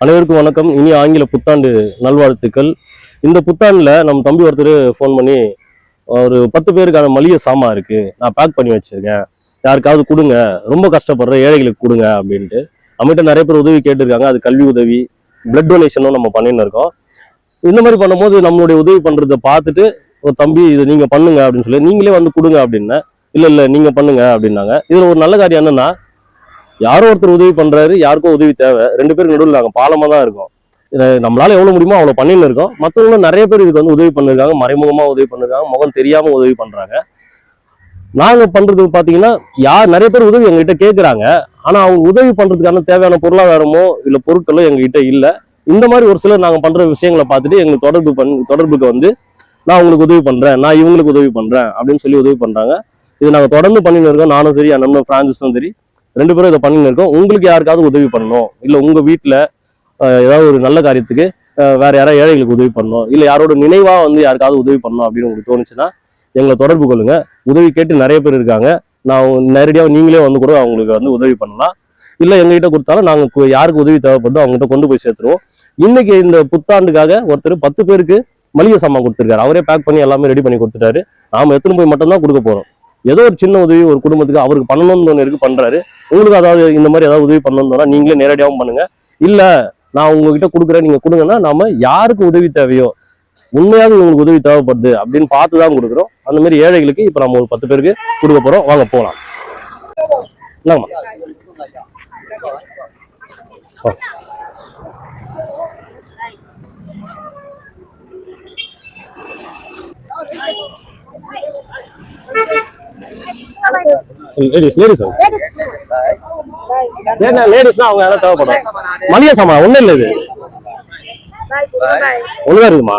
அனைவருக்கும் வணக்கம். இனி ஆங்கில புத்தாண்டு நல்வாழ்த்துக்கள். இந்த புத்தாண்டில் நம்ம தம்பி ஒருத்தர் ஃபோன் பண்ணி ஒரு பத்து பேருக்கான மளிகை சாமான் இருக்குது நான் பேக் பண்ணி வச்சுருக்கேன். யாருக்காவது கொடுங்க. ரொம்ப கஷ்டப்படுற ஏழைகளுக்கு கொடுங்க அப்படின்ட்டு. நம்மகிட்ட நிறைய பேர் உதவி கேட்டிருக்காங்க. அது கல்வி உதவி பிளட் டொனேஷனும் நம்ம பண்ணின்னு இருக்கோம். இந்த மாதிரி பண்ணும்போது நம்மளுடைய உதவி பண்ணுறதை பார்த்துட்டு ஒரு தம்பி இது நீங்கள் பண்ணுங்க அப்படின்னு சொல்லி நீங்களே வந்து கொடுங்க அப்படின்னா இல்லை இல்லை நீங்கள் பண்ணுங்க அப்படின்னாங்க. இதில் ஒரு நல்ல காரியம் என்னன்னா யாரோ ஒருத்தர் உதவி பண்றாரு யாருக்கோ உதவி தேவை. ரெண்டு பேருக்கு நடுவில் நாங்கள் பாலமாக தான் இருக்கோம். இதை நம்மளால எவ்வளவு முடியுமோ அவ்வளவு பண்ணின்னு இருக்கோம். மற்றவங்களும் நிறைய பேர் இதுக்கு வந்து உதவி பண்ணிருக்காங்க மறைமுகமா உதவி பண்ணிருக்காங்க முகம் தெரியாம உதவி பண்றாங்க. நாங்க பண்றது பாத்தீங்கன்னா யார் நிறைய பேர் உதவி எங்ககிட்ட கேட்குறாங்க ஆனா அவங்க உதவி பண்றதுக்கான தேவையான பொருளாதாரமோ இல்ல பொருட்களோ எங்ககிட்ட இல்ல. இந்த மாதிரி ஒரு சிலர் நாங்க பண்ற விஷயங்களை பார்த்துட்டு எங்களுக்கு தொடர்பு பண் தொடர்புக்கு வந்து நான் உங்களுக்கு உதவி பண்றேன் நான் இவங்களுக்கு உதவி பண்றேன் அப்படின்னு சொல்லி உதவி பண்றாங்க. இது நாங்க தொடர்ந்து பண்ணிட்டு இருக்கோம். நானும் சரி என் நண்பன் பிரான்சிஸும் சரி. ரெண்டு பேரும் இதை பண்ணின்னு இருக்கோம். உங்களுக்கு யாருக்காவது உதவி பண்ணணும்? இல்லை உங்கள் வீட்டில் ஏதாவது ஒரு நல்ல காரியத்துக்கு வேறு யாராவது ஏழைகளுக்கு உதவி பண்ணணும்? இல்லை யாரோட நினைவாக வந்து யாருக்காவது உதவி பண்ணணும் அப்படின்னு உங்களுக்கு தோணுச்சுன்னா எங்களை தொடர்பு கொள்ளுங்கள் உதவி கேட்டு நிறைய பேர் இருக்காங்க. நான் நேரடியாக நீங்களே வந்து கூட அவங்களுக்கு வந்து உதவி பண்ணலாம். இல்லை எங்ககிட்ட கொடுத்தாலும் நாங்கள் யாருக்கு உதவி தேவைப்படுதோ அவங்ககிட்ட கொண்டு போய் சேர்த்துருவோம். இன்னைக்கு இந்த புத்தாண்டுக்காக ஒருத்தர் பத்து பேருக்கு மளிகை சாமான் கொடுத்துருக்காரு. அவரே பேக் பண்ணி எல்லாமே ரெடி பண்ணி கொடுத்துட்டாரு. நாம எத்தனை போய் மட்டும்தான் கொடுக்க போறோம். ஏதோ ஒரு சின்ன உதவி ஒரு குடும்பத்துக்கு அவருக்கு பண்ணணும்னு ஒன்று இருக்கு பண்றாரு. உங்களுக்கு அதாவது இந்த மாதிரி ஏதாவது உதவி பண்ணணும்னா நீங்களே நேரடியாகவும் பண்ணுங்க. இல்ல நான் உங்ககிட்ட கொடுக்குறேன் நீங்க கொடுங்கன்னா நாம யாருக்கு உதவி தேவையோ உண்மையாக உங்களுக்கு உதவி தேவைப்படுது அப்படின்னு பார்த்து தான் கொடுக்குறோம். அந்த மாதிரி ஏழைகளுக்கு இப்போ நம்ம ஒரு பத்து பேருக்கு கொடுக்க போறோம். வாங்க போகலாம் என்னங்கம்மா லேடிஸ் லேடிஸ் ஏன்னா லேடிஸ்னா அவங்க யாராவது தேவைப்படும். மளிகை சாமான் ஒன்றும் இல்லை இது. ஒழுங்கா இருக்குமா?